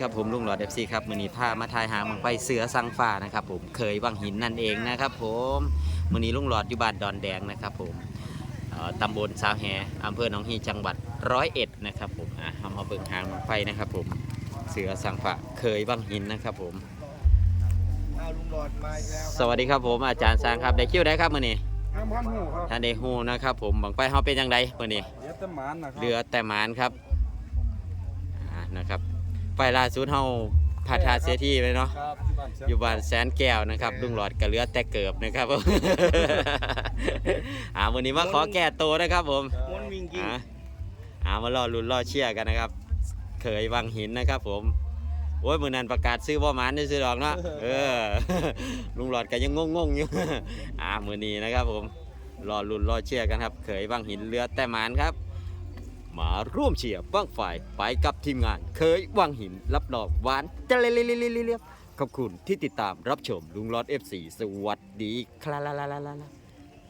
ครับผมลุงหลอดเอฟซีครับมือนี้พามาทายหางมังไฟเสือสังฟ้านะครับผมเคยวังหินนั่นเองนะครับผมมือนี้ลุงหลอดอยู่บ้านดอนแดงนะครับผมเอ่อตำบลสาวแหอำเภอหนองฮีจังหวัดร้อยเอ็ดนะครับผมอะเอามาเบิ่งหางมังไฟนะครับผมเสือสังฟ้าเคยวังหินนะครับผมเอาลุงหลอดมาอีกแล้วสวัสดีครับผมอาจารย์สร้างครับได้คิวได้ครับมือนี้ห้ามพันหูครับท่านได้ฮู้นะครับผมบังไฟเฮาเป็นยังไงมือนี้เดี๋ยวจะหมานนะครับเรือแต่หมานครับอ่านะครับ ไฟล่าสุดเฮาพาทาเสียที่ไปเนาะครับอยู่บ้านแสนแก้วนะครับลุงหลอดกับเรือแต่เกิบนะครับผม อ่าวันนี้มาขอแก้ตัวนะครับผม ม้วนวิงกิ้งอ่าอ่ามารอลุ้นรอเชียร์กันนะครับ เคยวังหินนะครับผม โอ้ยมือนันประกาศซื้อบ่หมานได้ซื้อดอกเนาะ เออ ลุงหลอดก็ยังงงๆอยู่ อ่ามือนี้นะครับผม รอลุ้นรอเชียร์กันครับเคยวังหินเรือแต่หมานครับ มาร่วมเชียร์บ้างฝ่ายไปกับทีมงานเคยวังหินรับรองหวานจะเลียบขอบคุณที่ติดตามรับชมลุงลอด F4 สวัสดีครับ